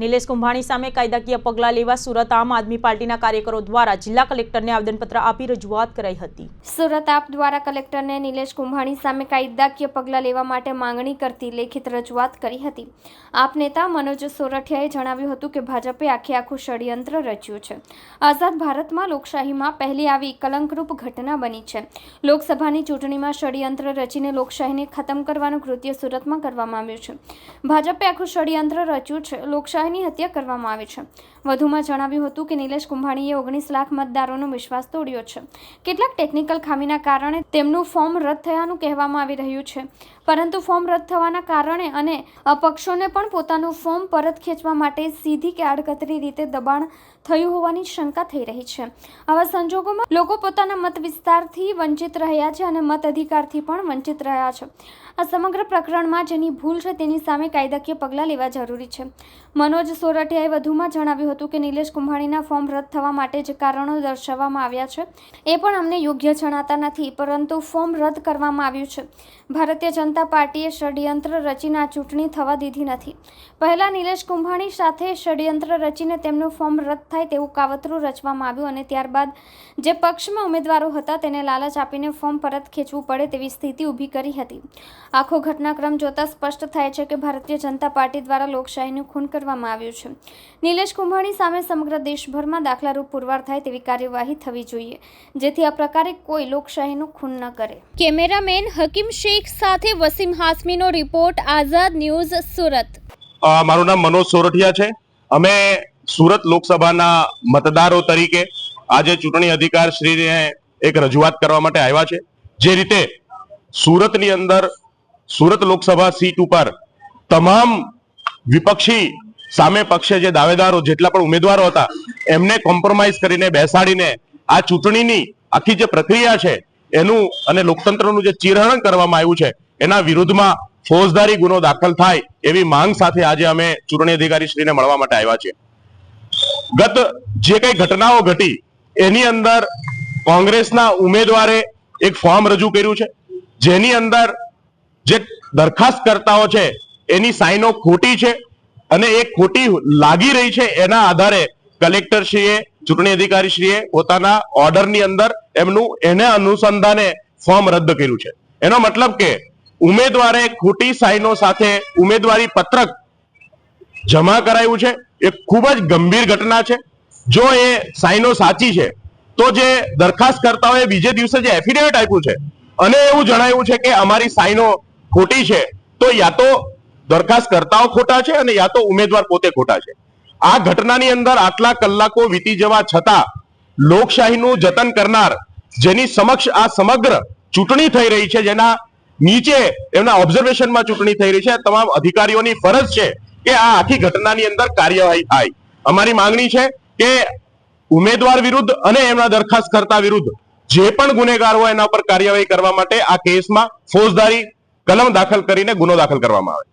નિલેશ કુંભાણી સામે કાયદાકીય પગલાં લેવા સુરત આમ આદમી પાર્ટીના કાર્યકરો દ્વારા જિલ્લા કલેક્ટરને આવેદનપત્ર આપી રજૂઆત કરાઈ હતી. સુરત આપ દ્વારા કલેક્ટરને નિલેશ કુંભાણી સામે કાયદાકીય પગલાં લેવા માટે માંગણી કરતી લેખિત રજૂઆત કરી હતી. આપ નેતા મનોજ સોરઠિયાએ જણાવ્યું હતું કે ભાજપે આખે આખું ષડયંત્ર રચ્યું છે. આઝાદ ભારતમાં લોકશાહીમાં પહેલી આવી કલંકરૂપ ઘટના બની છે. લોકસભાની ચૂંટણીમાં ષડયંત્ર રચીને લોકશાહીને ખતમ કરવાનું કૃત્ય સુરતમાં કરવામાં આવ્યું છે. ભાજપે આખું ષડયંત્ર રચ્યું છે. લોકશાહીની હત્યા કરવામાં આવી છે. વધુમાં જણાવ્યું હતું કે નિલેશ કુંભાણીએ ઓગણીસ લાખ મતદારોનો વિશ્વાસ તોડ્યો છે. કેટલાક ટેકનિકલ ખામીના કારણે તેમનું ફોર્મ રદ થયાનું કહેવામાં આવી રહ્યું છે. પરંતુ ફોર્મ રદ થવાના કારણે અને અપક્ષોને પણ પોતાનું ફોર્મ પરત ખેંચવા માટે સીધી કે આડકતરી રીતે દબાણ થયું હોવાની શંકા થઈ રહી છે. આવા સંજોગોમાં લોકો પોતાના મત વિસ્તારથી વંચિત રહ્યા છે અને મત અધિકારથી પણ વંચિત રહ્યા છે. આ સમગ્ર પ્રકરણમાં જેની ભૂલ છે તેની સામે કાયદાકીય પગલાં લેવા જરૂરી છે. મનોજ સોરઠિયાએ વધુમાં જણાવ્યું હતું કે નિલેશ કુંભાણીના ફોર્મ રદ થવા માટે જે કારણો દર્શાવવામાં આવ્યા છે. એ પણ અમને યોગ્ય જણાતા નથી, પરંતુ ફોર્મ રદ કરવામાં આવ્યું છે. ભારતીય જનતા પાર્ટીએ ષડયંત્ર રચીને આ ચૂંટણી થવા દીધી નથી. પહેલા નિલેશ કુંભાણી સાથે ષડયંત્ર રચીને તેમનું ફોર્મ રદ થાય તેવું કાવતરું રચવામાં આવ્યું અને ત્યારબાદ જે પક્ષમાં ઉમેદવારો હતા તેને લાલચ આપીને ફોર્મ પરત ખેંચવું પડે તેવી સ્થિતિ ઊભી કરી હતી. આખો ઘટનાક્રમ જોતા સ્પષ્ટ થાય છે કે ભારતીય જનતા પાર્ટી દ્વારા લોકશાહીનું ખૂન કરવામાં આવ્યું છે. નિલેશ કુંભાણી સામે સમગ્ર દેશભરમાં દાખલારૂપ પુરવાર થાય તેવી કાર્યવાહી થવી જોઈએ જેથી આ પ્રકારે કોઈ લોકશાહીનું ખૂન ન કરે. કેમેરામેન હકીમ શેખ સાથે વસીમ હાસમીનો રિપોર્ટ આઝાદ ન્યૂઝ સુરત. મારું નામ મનોજ સોરઠિયા છે. અમે સુરત લોકસભાના મતદારો તરીકે આજે ચૂંટણી અધિકાર શ્રીને એક રજૂઆત કરવા માટે આવ્યા છે. જે રીતે સુરતની અંદર સુરત લોકસભા સીટ ઉપર તમામ વિપક્ષી સામે પક્ષે જે દાવેદારો જેટલા પણ ઉમેદવારો હતા, એમને કોમ્પ્રોમાઇઝ કરીને બેસાડીને આ ચૂંટણીની આખી જે પ્રક્રિયા છે, એનું અને લોકતંત્રનું જે ચિરહરણ કરવામાં આવ્યું છે, એના વિરુદ્ધમાં ફોજદારી ગુનો દાખલ થાય એવી માંગ સાથે આજે અમે ચૂંટણી અધિકારી શ્રીને મળવા માટે આવ્યા છીએ. ગત જે કઈ ઘટનાઓ ઘટી, એની અંદર કોંગ્રેસના ઉમેદવારે એક ફોર્મ રજૂ કર્યું છે, જેની અંદર જે દરખાસ્તકર્તાઓ છે, એની સાઈનો ખોટી છે અને એ ખોટી લાગી રહી છે એના આધારે કલેક્ટર શ્રીએ ચૂંટણી અધિકારી શ્રીએ પોતાના ઓર્ડરની અંદર એમનું, એને અનુસંધાને ફોર્મ રદ કર્યું છે. એનો મતલબ કે ઉમેદવારે ખોટી સાઈનો સાથે ઉમેદવારી પત્રક જમા કરાયું છે, એ ખૂબ જ ગંભીર ઘટના છે. જો એ સાઈનો સાચી છે, તો જે દરખાસ્ત કરતા હોય બીજે દિવસે જે એફિડેવિટ આપ્યું છે, અને એવું જણાવ્યું છે કે અમારી સાઈનો ખોટી છે, તો યા તો દરખાસ્તકર્તાઓ ખોટા છે અને યા તો ઉમેદવાર પોતે ખોટા છે. આ ઘટનાની અંદર આટલા કલાકો વીતી જવા છતાં લોકશાહીનું જતન કરનાર જેની સમક્ષ આ સમગ્ર ચૂંટણી થઈ રહી છે, જેના નીચે એમના ઓબ્ઝર્વેશનમાં ચૂંટણી થઈ રહી છે તમામ અધિકારીઓની ફરજ છે કે આ આખી ઘટનાની અંદર કાર્યવાહી થાય. અમારી માંગણી છે કે ઉમેદવાર વિરુદ્ધ અને એમના દરખાસ્તકર્તા વિરુદ્ધ જે પણ ગુનેગાર હોય એના પર કાર્યવાહી કરવા માટે આ કેસમાં ફોજદારી કલમ દાખલ કરીને ગુનો દાખલ કરવામાં આવે.